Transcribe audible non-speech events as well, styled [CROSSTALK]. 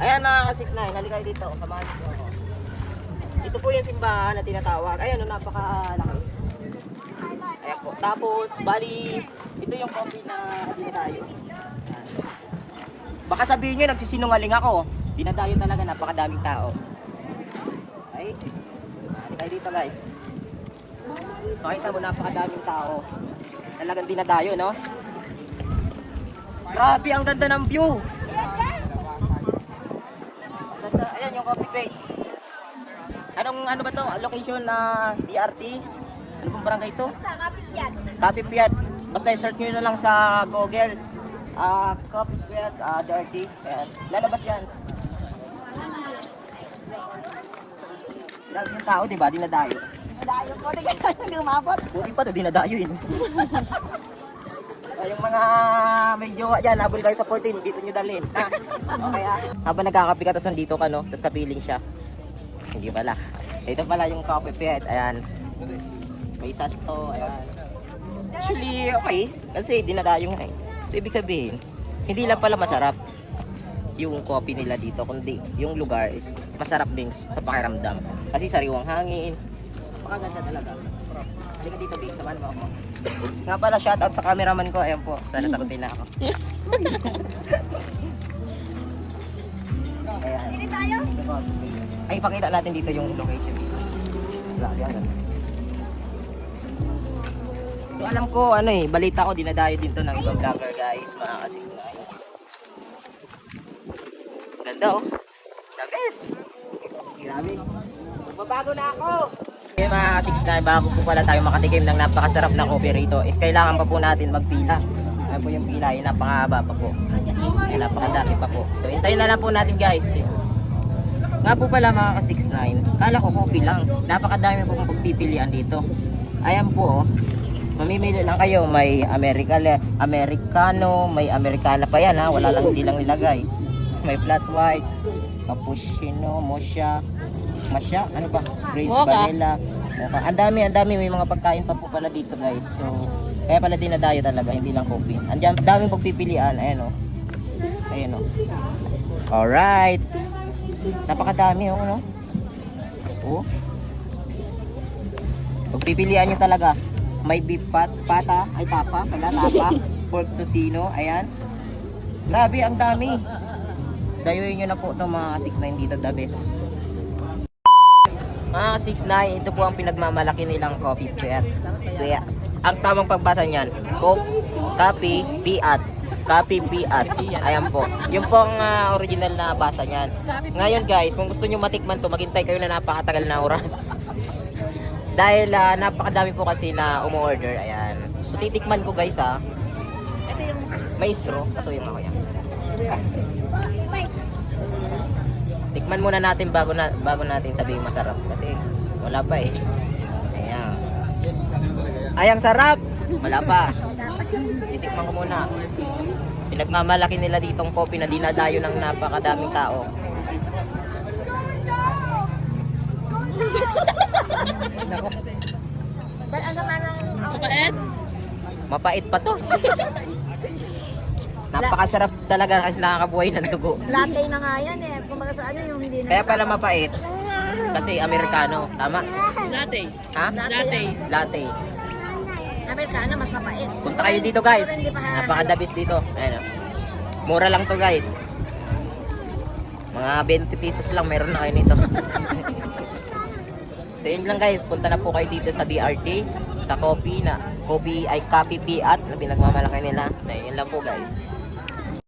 Ayan mga ka-6 na, halika kayo dito. Samahan niyo. Ito po yung simbahan na tinatawag. Ayan, oh, napakalaki. Ayan po. Tapos, bali, ito yung coffee na dinadayo. Ayan. Baka sabihin nyo, nagsisinungaling ako. Dinadayo talaga, napakadaming tao. Ay, halika dito guys. Makita mo, napakadaming tao. Talagang dinadayo, no? Grabe, ang ganda ng view. Ganda, ayan yung coffee bay. Anong ano ba to? Location na DRT? Ano pong barangay to? Coffee Piat. Basta i-search nyo na lang sa Google. Ah, Coffee Piat, ah, DRT. Ayan. Lalabas yan. Grabe yung tao, di ba? Dinadayo. Dayo ko, di ka [LAUGHS] umabot. Buti pa to, dinadayo yun. [LAUGHS] Yung mga may jowa dyan, habol kayo sa 14, dito nyo dalhin. Ha? Okay ah. Habang nagkakape ka, tapos nandito ka, no? Tapos kapiling siya. Hindi pala. Ito pala yung coffee pet. Ayan. May santo. Ayan. Actually, okay. Kasi dinadayo nga eh. So, ibig sabihin, hindi lang pala masarap yung coffee nila dito, kundi yung lugar is masarap din sa pakiramdam. Kasi sariwang hangin. Pakaganda talaga. Halika dito, Big. Samahan mo ako. Nga pala, shoutout sa cameraman ko. Ayan po. Sana sagutin na ako. Ayan. Hindi tayo. Ay, ipakita natin dito yung locations. Grabe, ang. So, alam ko, ano eh, balita ko, dinadayo din to ng ibang vlogger, guys. Mga ka-6 na Ganda, oh. The best. Grabe. Magbabago na ako. Okay, mga ka-6 na, bago po pala tayo makatikim ng napakasarap na coffee rito, is kailangan pa po natin magpila. Ano po yung pila, yung napakahaba pa po. Ay, napakadami pa po. So, hintayin na lang po natin, guys. Nga po pala mga ka-69, kala ko coffee lang. Napakadami po pong pagpipilian dito. Ayan po, oh. mamimili lang kayo. May America, Americano, may Americana pa yan ha. Wala lang, hindi lang nilagay. May flat white, cappuccino, mocha, masya, ano ba? Grace Mocha. vanilla. Mocha. Ang dami, ang dami. May mga pagkain pa po pala dito guys. So, kaya pala dinadayo talaga, hindi lang coffee. Ang dam- daming pagpipilian. Ayan o. Ayan o. Alright. Napakadami oh, no? Oh. Pagpipilian nyo talaga. May beef pat, pata, ay tapa, pala tapa, pork tocino, ayan. Grabe, ang dami. Dayuin nyo na po itong mga 6'9 dito, the best. Mga 6'9, ito po ang pinagmamalaki nilang coffee pet. Kaya, ang tamang pagbasa niyan, Coke, Copy, Piat. Copy, Piat. Ayan po. Yung po ang ah, original na basa niyan. Ngayon guys, kung gusto nyo matikman to, maghintay kayo na napakatagal na oras. [LAUGHS] Dahil ah, napakadami po kasi na umu-order. Ayan. So titikman ko guys ha. Ito yung May straw. Kasuyin ako yan. Tikman muna natin bago na bago natin sabihin masarap kasi wala pa eh. Ayan. Ay, ang sarap! Wala pa. Titikman ko muna. Pinagmamalaki nila ditong coffee na dinadayo ng napakadaming tao. Ba't ano ka ng Mapait? Mapait pa to. Napakasarap talaga kasi nakakabuhay ng dugo. Latte na nga yan eh. Kumbaga sa ano yung hindi na. Kaya pala mapait. Kasi Amerikano. Tama? Latte. Ha? Latte. Latte. Amerikano mas mapait. Punta kayo dito guys. Napakadabis dito. Ayan. oh. Mura lang to guys. Mga 20 pesos lang meron na kayo nito. [LAUGHS] so yun lang guys. Punta na po kayo dito sa DRT. Sa coffee na. Coffee ay coffee piat na pinagmamalaki nila. Ayun lang po guys.